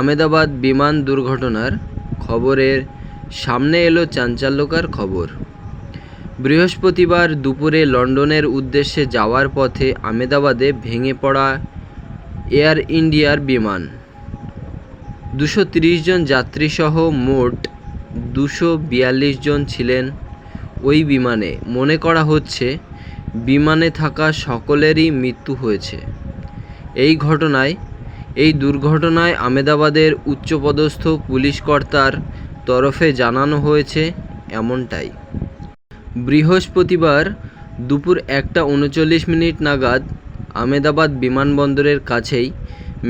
আমেদাবাদ বিমান দুর্ঘটনার খবরের সামনে এলো চাঞ্চল্যকর খবর। বৃহস্পতিবার দুপুরে লন্ডনের উদ্দেশ্যে যাওয়ার পথে আমেদাবাদে ভেঙে পড়া এয়ার ইন্ডিয়ার বিমান। দুশো জন যাত্রীসহ মোট দুশো বিয়াল্লিশ জন ছিলেন ওই বিমানে। মনে করা হচ্ছে, বিমানে থাকা সকলেরই মৃত্যু হয়েছে। এই ঘটনায় এই দুর্ঘটনায় আমেদাবাদের উচ্চপদস্থ পুলিশ কর্তার তরফে জানানো হয়েছে এমনটাই। বৃহস্পতিবার দুপুর একটা উনচল্লিশ মিনিট নাগাদ আমেদাবাদ বিমানবন্দরের কাছেই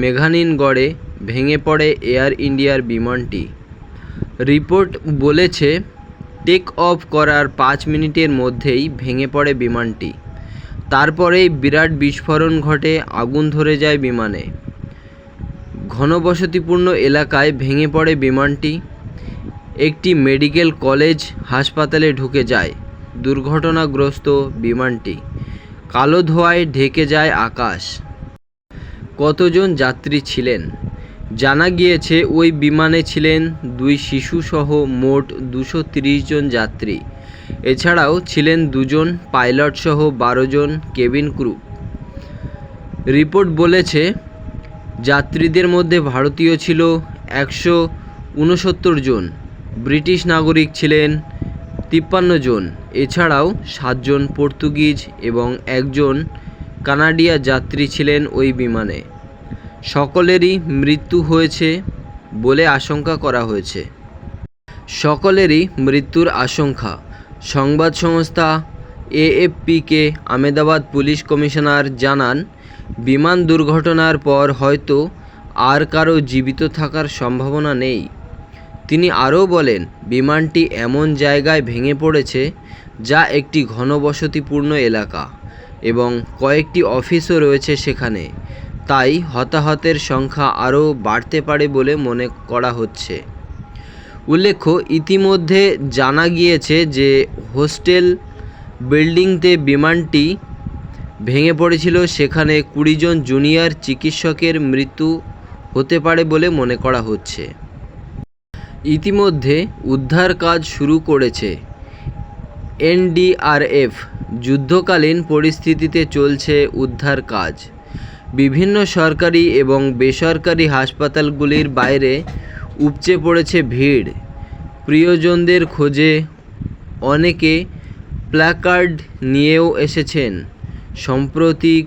মেঘানিনগড়ে ভেঙে পড়ে এয়ার ইন্ডিয়ার বিমানটি। রিপোর্ট বলেছে, টেক অফ করার পাঁচ মিনিটের মধ্যেই ভেঙে পড়ে বিমানটি। তারপরেই বিরাট বিস্ফোরণ ঘটে আগুন ধরে যায় বিমানে। ঘনবসতিপূর্ণ এলাকায় ভেঙে পড়ে বিমানটি। একটি মেডিকেল কলেজ হাসপাতালে ঢুকে যায় দুর্ঘটনাগ্রস্ত বিমানটি। কালো ধোঁয়ায় ঢেকে যায় আকাশ। কতজন যাত্রী ছিলেন? জানা গিয়েছে, ওই বিমানে ছিলেন দুই শিশুসহ মোট দুশো জন যাত্রী। এছাড়াও ছিলেন দুজন পাইলটসহ বারো জন কেবিন ক্রু। রিপোর্ট বলেছে যাত্রীদের মধ্যে ভারতীয় ছিল একশো উনসত্তর জন, ব্রিটিশ নাগরিক ছিলেন তিপ্পান্ন জন। এছাড়াও সাতজন পর্তুগিজ এবং একজন কানাডিয়া যাত্রী ছিলেন ওই বিমানে। সকলেরই মৃত্যু হয়েছে বলে আশঙ্কা করা হয়েছে। সকলেরই মৃত্যুর আশঙ্কা। সংবাদ সংস্থা এএফপিকে আমেদাবাদ পুলিশ কমিশনার জানান বিমান দুর্ঘটনার পর হয়তো আর কারও জীবিত থাকার সম্ভাবনা নেই। তিনি আরও বলেন, বিমানটি এমন জায়গায় ভেঙে পড়েছে যা একটি ঘনবসতিপূর্ণ এলাকা এবং কয়েকটি অফিসও রয়েছে সেখানে। তাই হতাহতের সংখ্যা আরও বাড়তে পারে বলে মনে করা হচ্ছে। উল্লেখ্য, ইতিমধ্যে জানা গিয়েছে যে হোস্টেল বিল্ডিংতে বিমানটি ভেঙে পড়েছিল। সেখানে কুড়ি জন জুনিয়র চিকিৎসকের মৃত্যু হতে পারে বলে মনে করা হচ্ছে। ইতিমধ্যে উদ্ধার কাজ শুরু করেছে। এনডিআরএফ যুদ্ধকালীন পরিস্থিতিতে চলছে উদ্ধার কাজ। বিভিন্ন সরকারি এবং বেসরকারি হাসপাতালগুলির বাইরে উপচে পড়েছে ভিড়। প্রিয়জনদের খোঁজে অনেকে প্ল্যাকার্ড নিয়েও এসেছেন। সাম্প্রতিক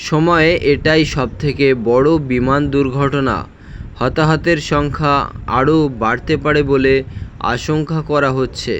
সময়ে এটাই সবথেকে বড় বিমান দুর্ঘটনা। হতাহতের সংখ্যা আরও বাড়তে পারে বলে আশঙ্কা করা হচ্ছে।